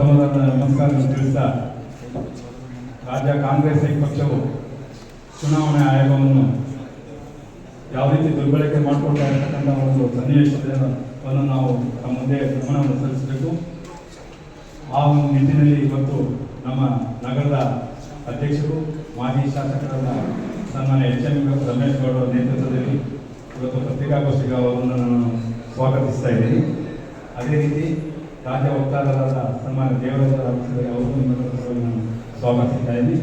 ಪ್ರಥಮವಾದ ನಮಸ್ಕಾರ ತಿಳಿಸ್ತಾ ರಾಜ್ಯ ಕಾಂಗ್ರೆಸ್ ಪಕ್ಷವು ಚುನಾವಣೆ ಆಯೋಗವನ್ನು ಯಾವ ರೀತಿ ದುರ್ಬಳಕೆ ಮಾಡಿಕೊಳ್ತಾ ಇರತಕ್ಕಂಥ ಒಂದು ಸನ್ನಿವೇಶವನ್ನು ನಾವು ನಮ್ಮ ಮುಂದೆ ಗಮನವನ್ನು ಸಲ್ಲಿಸಬೇಕು. ಆ ಒಂದು ನಿಟ್ಟಿನಲ್ಲಿ ಇವತ್ತು ನಮ್ಮ ನಗರದ ಅಧ್ಯಕ್ಷರು, ಮಾಜಿ ಶಾಸಕರಾದ ಸನ್ಮಾನ್ಯ ಎಚ್ ಎಂ ರಮೇಶ್ ಗೌಡ ನೇತೃತ್ವದಲ್ಲಿ ಇವತ್ತು ಪತ್ರಿಕಾಗೋಷ್ಠಿಗೆ ಅವರನ್ನು ನಾನು ಸ್ವಾಗತಿಸ್ತಾ ಇದ್ದೀನಿ. ಅದೇ ರೀತಿ ರಾಜ್ಯ ವಕ್ತಾರರಾದ ಸನ್ಮಾನ್ಯ ದೇವರಾಜ ಅವರು ನಿಮ್ಮ ಸ್ವಾಗತಿಸ್ತಾ ಇದ್ದೀನಿ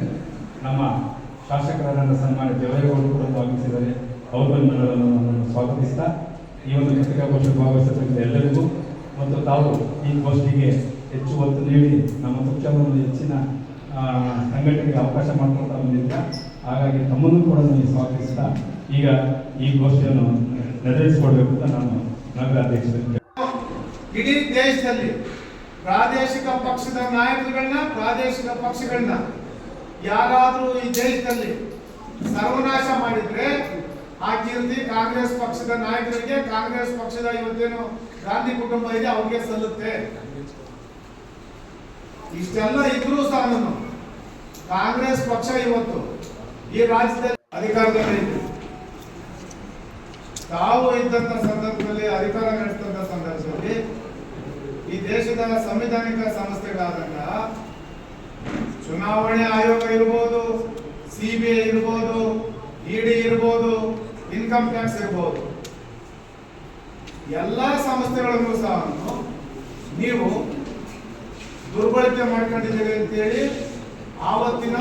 ನಮ್ಮ ಶಾಸಕರಾದ ಸನ್ಮಾನ್ಯ ದೇವರೇಗೌಡರು ಕೂಡ ಸ್ವಾಗತಿಸಿದ್ದಾರೆ ಅವರು ನಿಮ್ಮನ್ನು ಸ್ವಾಗತಿಸ್ತಾ, ಈ ಒಂದು ಪತ್ರಿಕಾಗೋಷ್ಠಿ ಭಾಗವಹಿಸತಕ್ಕಂಥ ಎಲ್ಲರಿಗೂ ಮತ್ತು ತಾವು ಈ ಗೋಷ್ಠಿಗೆ ಹೆಚ್ಚು ಒತ್ತು ನೀಡಿ ನಮ್ಮ ಪಕ್ಷವನ್ನು ಹೆಚ್ಚಿನ ಸಂಘಟನೆಗೆ ಅವಕಾಶ ಮಾಡಿಕೊಡ್ತಾ ಬಂದಿದ್ದ. ಹಾಗಾಗಿ ತಮ್ಮನ್ನು ಕೂಡ ನಾನು ಸ್ವಾಗತಿಸ್ತಾ, ಈಗ ಈ ಗೋಷ್ಠಿಯನ್ನು ನೆರವೇರಿಸಿಕೊಡ್ಬೇಕು ಅಂತ ನಾನು ನಗರ ಅಧ್ಯಕ್ಷರಿಗೆ ಇಡೀ ದೇಶದಲ್ಲಿ ಪ್ರಾದೇಶಿಕ ಪಕ್ಷದ ನಾಯಕರುಗಳನ್ನ, ಪ್ರಾದೇಶಿಕ ಪಕ್ಷಗಳನ್ನ ಯಾರಾದ್ರೂ ಈ ದೇಶದಲ್ಲಿ ಸರ್ವನಾಶ ಮಾಡಿದ್ರೆ ಆ ಕೀರ್ತಿ ಕಾಂಗ್ರೆಸ್ ಪಕ್ಷದ ನಾಯಕರಿಗೆ, ಕಾಂಗ್ರೆಸ್ ಪಕ್ಷದ ಇವತ್ತೇನು ಗಾಂಧಿ ಕುಟುಂಬ ಇದೆ, ಅವ್ರಿಗೆ ಸಲ್ಲುತ್ತೆ. ಇಷ್ಟೆಲ್ಲ ಇದ್ರೂ ಸಹ ಕಾಂಗ್ರೆಸ್ ಪಕ್ಷ ಇವತ್ತು ಈ ರಾಜ್ಯದಲ್ಲಿ ಅಧಿಕಾರದಲ್ಲಿ ತಾವು ಇದ್ದಂತ ಸಂದರ್ಭದಲ್ಲಿ, ಅಧಿಕಾರ ನಡೆಸಿದಂತ ಸಂದರ್ಭದಲ್ಲಿ ಈ ದೇಶದ ಸಂವಿಧಾನಿಕ ಸಂಸ್ಥೆಗಳಾದಂತ ಚುನಾವಣೆ ಆಯೋಗ ಇರ್ಬೋದು ಸಿಬಿಐ ಇರ್ಬೋದು ಇಡಿ ಇರ್ಬೋದು, ಇನ್ಕಮ್ ಟ್ಯಾಕ್ಸ್ ಇರ್ಬೋದು. ಎಲ್ಲ ಸಂಸ್ಥೆಗಳನ್ನು ಸಹ ನೀವು ದುರ್ಬಳಕೆ ಮಾಡ್ಕೊಂಡಿದ್ದೀರಿ ಅಂತೇಳಿ ಆವತ್ತಿನ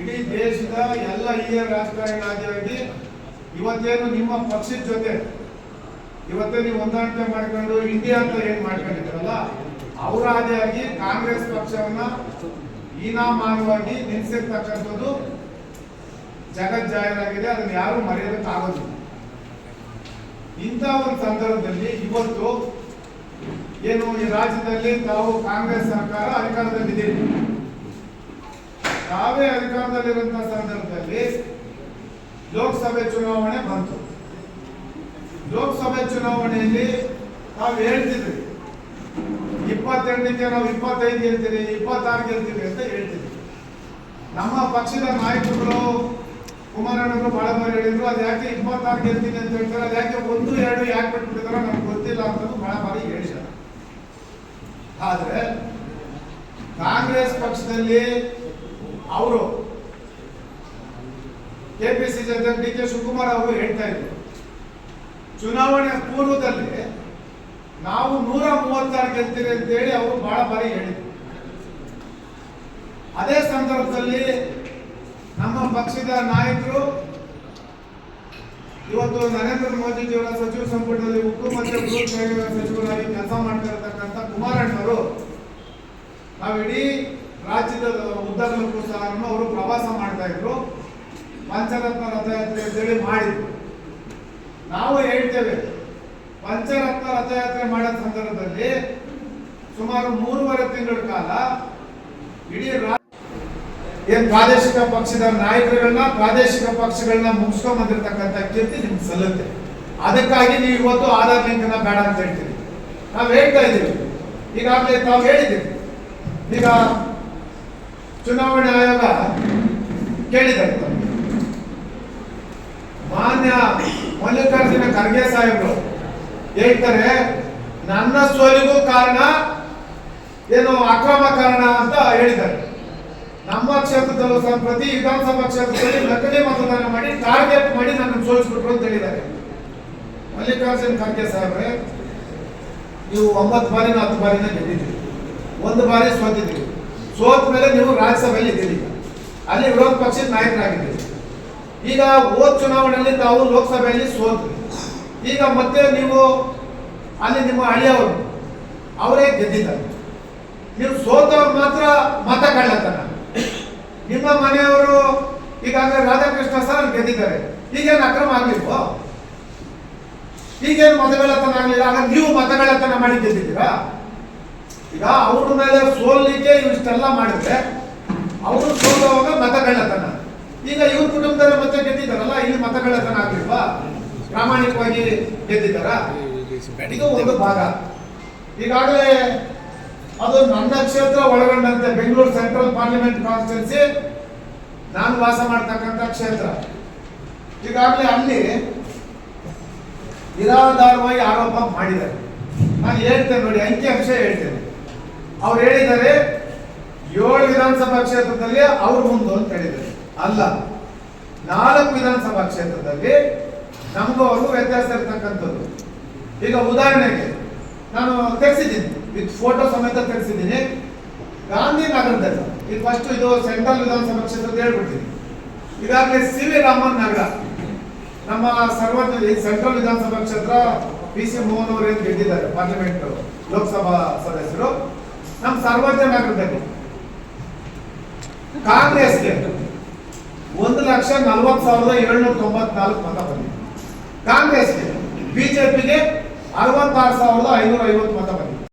ಇಡೀ ದೇಶದ ಎಲ್ಲ ಹಿರಿಯ ರಾಜಕಾರಣಿಗಳಾಗಿ ಇವತ್ತೇನು ನಿಮ್ಮ ಪಕ್ಷದ ಜೊತೆ ಇವತ್ತೇ ನೀವು ಹೊಂದಾಣಿಕೆ ಮಾಡ್ಕೊಂಡು ಇಂಡಿಯಾ ಅಂತ ಏನ್ ಮಾಡ್ಕೊಂಡಿದ್ರಲ್ಲ ಅವರ ಆದಿಯಾಗಿ ಕಾಂಗ್ರೆಸ್ ಪಕ್ಷವನ್ನ ಹೀನಾಮಾನವಾಗಿ ನಿಲ್ಲಿಸಿರ್ತಕ್ಕಂಥದ್ದು ಜಗತ್ ಜಾಹೀರಾಗಿದೆ, ಅದನ್ನ ಯಾರು ಮರೆಯೋದಕ್ಕಾಗೋದಿಲ್ಲ. ಇಂಥ ಒಂದು ಸಂದರ್ಭದಲ್ಲಿ ಇವತ್ತು ಏನು ಈ ರಾಜ್ಯದಲ್ಲಿ ತಾವು ಕಾಂಗ್ರೆಸ್ ಸರ್ಕಾರ ಅಧಿಕಾರದಲ್ಲಿದೆ ತಾವೇ ಅಧಿಕಾರದಲ್ಲಿರುವಂತಹ ಸಂದರ್ಭದಲ್ಲಿ ಲೋಕಸಭೆ ಚುನಾವಣೆ ಬಂತು. ಲೋಕಸಭೆ ಚುನಾವಣೆಯಲ್ಲಿ ನಾವು ಹೇಳ್ತಿದ್ವಿ. ಇಪ್ಪತ್ತೆಂಟಕ್ಕೆ ನಾವು ಇಪ್ಪತ್ತೈದು ಗೆಲ್ತೀವಿ ಇಪ್ಪತ್ತಾರು ಗೆಲ್ತೀವಿ ಅಂತ ಹೇಳ್ತಿದ್ವಿ. ನಮ್ಮ ಪಕ್ಷದ ನಾಯಕರುಗಳು ಕುಮಾರಣ್ಣರು ಬಹಳ ಬಾರಿ ಹೇಳಿದ್ರು, ಅದು ಯಾಕೆ ಇಪ್ಪತ್ತಾರು ಗೆಲ್ತೀನಿ ಅಂತ ಹೇಳ್ತಾರೆ, ಅದು ಯಾಕೆ ಒಂದು, ಎರಡು ಯಾಕೆ ಬಿಟ್ಬಿಟ್ಟಿದಾರೋ ನಮ್ಗೆ ಗೊತ್ತಿಲ್ಲ ಅಂತ ಬಹಳ ಬಾರಿ ಹೇಳಿದ್ದಾರೆ. ಆದರೆ ಕಾಂಗ್ರೆಸ್ ಪಕ್ಷದಲ್ಲಿ ಅವರು, ಕೆಪಿಸಿಸಿ ಅಧ್ಯಕ್ಷ ಡಿ ಕೆ ಶಿವಕುಮಾರ್ ಅವರು ಹೇಳ್ತಾ ಇದ್ರು ಚುನಾವಣೆ ಪೂರ್ವದಲ್ಲಿ ನಾವು ನೂರ ಮೂವತ್ತಾರು ಗೆಲ್ತೀರಿ ಅಂತೇಳಿ ಅವರು ಬಹಳ ಬಾರಿ ಹೇಳಿದ್ರು. ಅದೇ ಸಂದರ್ಭದಲ್ಲಿ ನಮ್ಮ ಪಕ್ಷದ ನಾಯಕರು ಇವತ್ತು ನರೇಂದ್ರ ಮೋದಿಜಿಯವರ ಸಚಿವ ಸಂಪುಟದಲ್ಲಿ ಉಕ್ಕು ಮತ್ತು ಬೃಹತ್ ಸಚಿವರಾಗಿ ಕೆಲಸ ಮಾಡ್ತಾ ಇರತಕ್ಕಂಥ ಕುಮಾರಣ್ಣವರು ನಾವು ಇಡೀ ರಾಜ್ಯದ ಉದ್ದಗಲಕ್ಕೂ ಸಹ ಅವರು ಪ್ರವಾಸ ಮಾಡ್ತಾ ಇದ್ರು. ಪಂಚರತ್ನ ರಥಯಾತ್ರೆ ಅಂತೇಳಿ ಮಾಡಿದ್ರು. ನಾವು ಹೇಳ್ತೇವೆ ಪಂಚರತ್ನ ರಥಯಾತ್ರೆ ಮಾಡೋ ಸಂದರ್ಭದಲ್ಲಿ ಸುಮಾರು ಮೂರುವರೆ ತಿಂಗಳ ಕಾಲ ಇಡೀ ಏನ್ ಪ್ರಾದೇಶಿಕ ಪಕ್ಷದ ನಾಯಕರುಗಳನ್ನ, ಪ್ರಾದೇಶಿಕ ಪಕ್ಷಗಳನ್ನ ಮುಗಿಸ್ಕೊಂಡ್ ಬಂದಿರತಕ್ಕಂಥ ಕೀರ್ತಿ ನಿಮ್ಗೆ ಸಲ್ಲುತ್ತೆ. ಅದಕ್ಕಾಗಿ ನೀವು ಇವತ್ತು ಆಧಾರ್ ಲಿಂಕ್ನ ಬೇಡ ಅಂತ ಹೇಳ್ತೀರಿ. ನಾವು ಹೇಳ್ತಾ ಇದ್ದೀವಿ. ಈಗಾಗಲೇ ತಾವು ಹೇಳಿದ್ದೀವಿ ಈಗ ಚುನಾವಣೆ ಆಯೋಗ ಕೇಳಿದ್ದಾರೆ. ಮಾನ್ಯ ಮಲ್ಲಿಕಾರ್ಜುನ ಖರ್ಗೆ ಸಾಹೇಬರು. ಹೇಳ್ತಾರೆ, ನನ್ನ ಸೋಲಿಗೂ ಕಾರಣ ಏನು ಅಕ್ರಮ ಕಾರಣ ಅಂತ ಹೇಳಿದ್ದಾರೆ. ನಮ್ಮ ಕ್ಷೇತ್ರದಲ್ಲೂ ಸಹ ಪ್ರತಿ ವಿಧಾನಸಭಾ ಕ್ಷೇತ್ರದಲ್ಲಿ ನಕಲಿ ಮತದಾನ ಮಾಡಿ ಟಾರ್ಗೆಟ್ ಮಾಡಿ ನನ್ನ ಸೋಲಿಸ್ಬಿಟ್ರು ಅಂತ ಹೇಳಿದ್ದಾರೆ. ಮಲ್ಲಿಕಾರ್ಜುನ ಖರ್ಗೆ ಸಾಹೇಬ್ರೆ, ನೀವು ಒಂಬತ್ತು ಬಾರಿನ ಹತ್ತು ಬಾರಿನ ಗೆದ್ದಿದ್ದೀರಿ. ಒಂದು ಬಾರಿ ಸೋತಿದ್ದೀರಿ. ಸೋತ ಮೇಲೆ ನೀವು ರಾಜ್ಯಸಭೆಯಲ್ಲಿ ಇದ್ದೀರಿ. ಅಲ್ಲಿ ವಿರೋಧ ಪಕ್ಷದ ನಾಯಕರಾಗಿದ್ದೀರಿ. ಈಗ ಹೋದ ಚುನಾವಣೆಯಲ್ಲಿ ತಾವು ಲೋಕಸಭೆಯಲ್ಲಿ ಸೋತ್ರಿ. ಈಗ ಮತ್ತೆ ನೀವು ಅಲ್ಲಿ ನಿಮ್ಮ ಹಳಿಯವರು ಅವರೇ ಗೆದ್ದಿದ್ದಾರೆ. ನೀವು ಸೋತವ್ರು ಮಾತ್ರ ಮತ ಕಳ್ಳತನ. ನಿಮ್ಮ ಮನೆಯವರು ಈಗಾಗಲೇ ರಾಧಾಕೃಷ್ಣ ಸರ್ ಗೆದ್ದಿದ್ದಾರೆ. ಈಗೇನು ಅಕ್ರಮ ಆಗ್ಲಿಲ್ವೋ? ಈಗೇನು ಮತಗಳತನ ಆಗಲಿಲ್ಲ? ಆಗ ನೀವು ಮತಗಳತನ ಮಾಡಿ ಗೆದ್ದಿದ್ದೀರಾ? ಈಗ ಅವ್ರ ಮೇಲೆ ಸೋಲಿಕೆ ಇವಿಷ್ಟೆಲ್ಲ ಮಾಡಿದ್ರೆ ಅವರು ಸೋಲುವಾಗ ಮತಗಳತನ ಈಗ ಇವ್ರ ಕುಟುಂಬದವರ ಮತ್ತೆ ಗೆದ್ದಿದ್ದಾರಲ್ಲ, ಇಲ್ಲಿ ಮತಗಳತನ ಆಗ್ಲಿಲ್ವಾ ಪ್ರಾಮಾಣಿಕವಾಗಿ ಗೆದ್ದಿದ್ದಾರ? ಇದು ಒಂದು ಭಾಗ. ಈಗಾಗಲೇ ಅದು ನನ್ನ ಕ್ಷೇತ್ರ ಒಳಗೊಂಡಂತೆ, ಬೆಂಗಳೂರು ಸೆಂಟ್ರಲ್ ಪಾರ್ಲಿಮೆಂಟ್ ಕಾನ್ಸ್ಟಿಟ್ಯೂನ್ಸಿ, ನಾನು ವಾಸ ಮಾಡ್ತಕ್ಕಂಥ ಕ್ಷೇತ್ರ. ಈಗಾಗಲೇ ಅಲ್ಲಿ ನಿರಾಧಾರವಾಗಿ ಆರೋಪ ಮಾಡಿದ್ದಾರೆ. ನಾನು ಹೇಳ್ತೇನೆ ನೋಡಿ ಅಂಕಿ ಅಂಶ ಹೇಳ್ತೇನೆ. ಅವ್ರು ಹೇಳಿದ್ದಾರೆ, ಏಳು ವಿಧಾನಸಭಾ ಕ್ಷೇತ್ರದಲ್ಲಿ ಅವ್ರ ಮುಂದೆ ಅಂತ ಹೇಳಿದ್ದಾರೆ. ಅಲ್ಲ, ನಾಲ್ಕು ವಿಧಾನಸಭಾ ಕ್ಷೇತ್ರದಲ್ಲಿ ನಮಗೂ ಅವ್ರಿಗೂ ವ್ಯತ್ಯಾಸ ಇರತಕ್ಕಂಥದ್ದು. ಈಗ ಉದಾಹರಣೆಗೆ, ನಾನು ತೆಗೆಸಿದ್ದೀನಿ, ವಿತ್ ಫೋಟೋ ಸಮೇತ ತೆಗೆಸಿದ್ದೀನಿ, ಗಾಂಧಿನಗರದಲ್ಲಿ. ಈಗ ಫಸ್ಟ್ ಇದು ಸೆಂಟ್ರಲ್ ವಿಧಾನಸಭಾ ಕ್ಷೇತ್ರದ ಹೇಳ್ಬಿಡ್ತೀನಿ. ಈಗಾಗಲೇ ಸಿ ವಿ ರಾಮನ್ ನಗರ ನಮ್ಮ ಸರ್ವಜ್ಞ ಸೆಂಟ್ರಲ್ ವಿಧಾನಸಭಾ ಕ್ಷೇತ್ರ ಪಿ ಸಿ ಮೋಹನ್ ಅವರು ಏನು ಗೆದ್ದಿದ್ದಾರೆ ಪಾರ್ಲಿಮೆಂಟ್ ಲೋಕಸಭಾ ಸದಸ್ಯರು. ನಮ್ಮ ಸರ್ವಜ್ಞ ನಗರದಲ್ಲಿ ಕಾಂಗ್ರೆಸ್ಗೆ ಒಂದು ಲಕ್ಷ ನಲವತ್ತು ಸಾವಿರದ ಏಳ್ನೂರ ತೊಂಬತ್ನಾಲ್ಕು ಮತ ಬಂದಿದೆ. ಕಾಂಗ್ರೆಸ್ಗೆ, ಬಿಜೆಪಿಗೆ ಅರವತ್ತಾರು ಸಾವಿರದ ಐನೂರ ಐವತ್ತು ಮತ